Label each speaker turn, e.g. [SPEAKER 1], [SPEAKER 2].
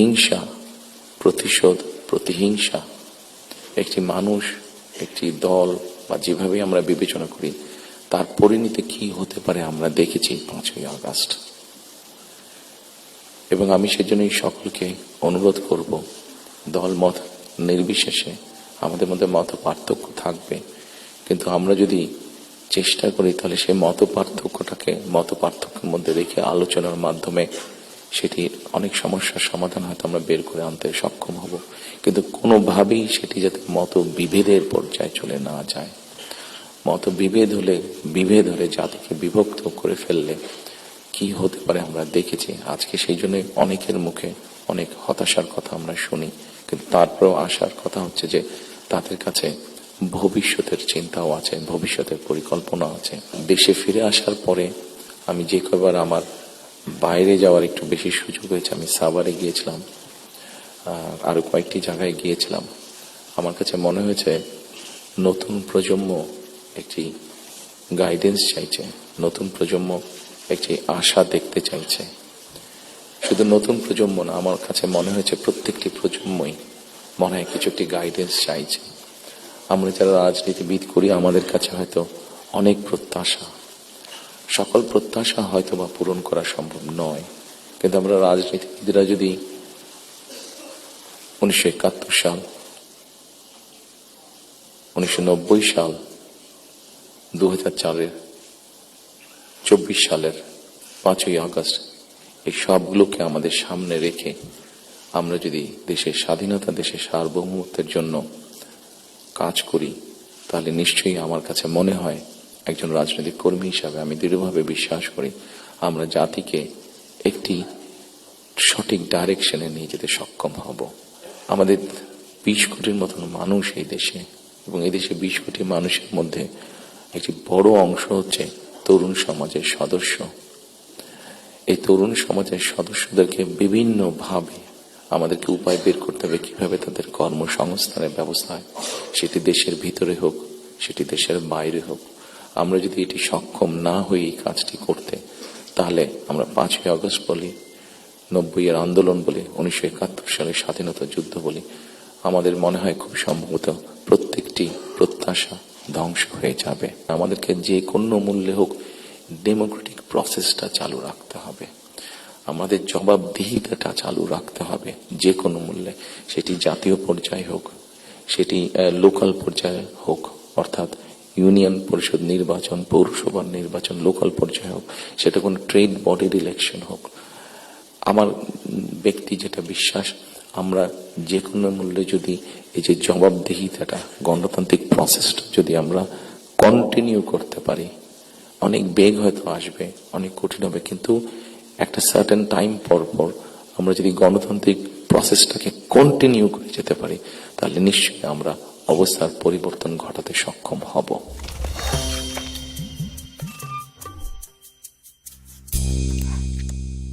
[SPEAKER 1] হিংসা, প্রতিশোধ, প্রতিহিংসা। একটি মানুষ, একটি দল বা যেভাবে আমরা বিবেচনা করি, তার পরিণতি কি হতে পারে আমরা দেখেছি পাঁচই আগস্ট। এবং আমি সেজন্যই সকলকে অনুরোধ করব দল মত নির্বিশেষে আমাদের মধ্যে মত পার্থক্য থাকবে। কিন্তু আমরা যদি চেষ্টা করি, তাহলে সেই মত পার্থক্যটাকে মত পার্থক্যের মধ্যে রেখে আলোচনার মাধ্যমে সেটি অনেক সমস্যার সমাধান হয়তো আমরা বের করে আনতে সক্ষম হব। কিন্তু কোনোভাবেই সেটি যাতে মত বিভেদের পর্যায়ে চলে না যায়। মত বিভেদ হলে বিভেদ হলে জাতিকে বিভক্ত করে ফেললে কি হতে পারে আমরা দেখেছি। আজকে সেই জন্য অনেকের মুখে অনেক হতাশার কথা আমরা শুনি। কিন্তু তারপরেও আসার কথা হচ্ছে যে তাদের কাছে ভবিষ্যতের চিন্তাও আছে, ভবিষ্যতের পরিকল্পনা আছে। দেশে ফিরে আসার পরে আমি যে কবার আমার বাইরে যাওয়ার একটু বেশি সুযোগ হয়েছে। আমি সাভারে গিয়েছিলাম আরও কয়েকটি জায়গায় গিয়েছিলাম। আমার কাছে মনে হয়েছে, নতুন প্রজন্ম একটি গাইডেন্স চাইছে, নতুন প্রজন্ম একটি আশা দেখতে চাইছে। শুধু নতুন প্রজন্ম না, আমার কাছে মনে হয়েছে প্রত্যেকটি প্রজন্মই মনে হয় কিছু একটি গাইডেন্স চাইছে। আমরা যারা রাজনীতিবিদ করি, আমাদের কাছে হয়তো অনেক প্রত্যাশা। সকল প্রত্যাশা হয়তো বা পূরণ করা সম্ভব নয়। কিন্তু আমরা রাজনীতিবিদরা যদি উনিশশো একাত্তর সাল, উনিশশো নব্বই সাল দু হাজার চারের চব্বিশ সালের পাঁচই আগস্ট এই সবগুলোকে আমাদের সামনে রেখে আমরা যদি দেশের স্বাধীনতা, দেশের সার্বভৌমত্বের জন্য কাজ করি, তাহলে নিশ্চয়ই আমার কাছে মনে হয় একজন রাজনৈতিক কর্মী হিসাবে আমি দৃঢ়ভাবে বিশ্বাস করি, আমরা জাতিকে একটি সঠিক ডাইরেকশনে নিয়ে যেতে সক্ষম হব। আমাদের বিশ কোটির মতন মানুষ এই দেশে এবং এই দেশে বিশ কোটি মানুষের মধ্যে একটি বড় অংশ হচ্ছে তরুণ সমাজের সদস্য। এই তরুণ সমাজের সদস্যদেরকে বিভিন্নভাবে আমাদেরকে উপায় বের করতে হবে, কীভাবে তাদের কর্মসংস্থানের ব্যবস্থা হয়। সেটি দেশের ভিতরে হোক, সেটি দেশের বাইরে হোক। আমরা যদি এটি সক্ষম না হই এই কাজটি করতে, তাহলে আমরা পাঁচই আগস্ট বলি নব্বই এর আন্দোলন বলি, উনিশশো একাত্তর সালের স্বাধীনতা যুদ্ধ বলি, আমাদের মনে হয় খুব সম্ভবত প্রত্যেকটি প্রত্যাশা ধ্বংস হয়ে যাবে। আমাদেরকে যে কোনো মূল্যে হোক ডেমোক্রেটিক প্রসেসটা চালু রাখতে হবে। আমাদের জবাবদিহিতাটা চালু রাখতে হবে যে কোনো মূল্যে, সেটি জাতীয় পর্যায়ে হোক, সেটি লোকাল পর্যায়ে হোক, অর্থাৎ ইউনিয়ন পরিষদ নির্বাচন, পৌরসভার নির্বাচন, লোকাল পর্যায়ে হোক, সেটা কোনো ট্রেড বডির ইলেকশন হোক, আমার ব্যক্তি যেটা বিশ্বাস, আমরা যে কোনো মূল্যে যদি এই যে জবাবদিহিতাটা, গণতান্ত্রিক প্রসেসটা যদি আমরা কন্টিনিউ করতে পারি, অনেক বেগ হয়তো আসবে, অনেক কঠিন হবে, কিন্তু একটা সার্টেন টাইম পর পর আমরা যদি গণতান্ত্রিক প্রসেসটাকে কন্টিনিউ করে যেতে পারি, তাহলে নিশ্চয়ই আমরা অবস্থার পরিবর্তন ঘটাতে সক্ষম হব।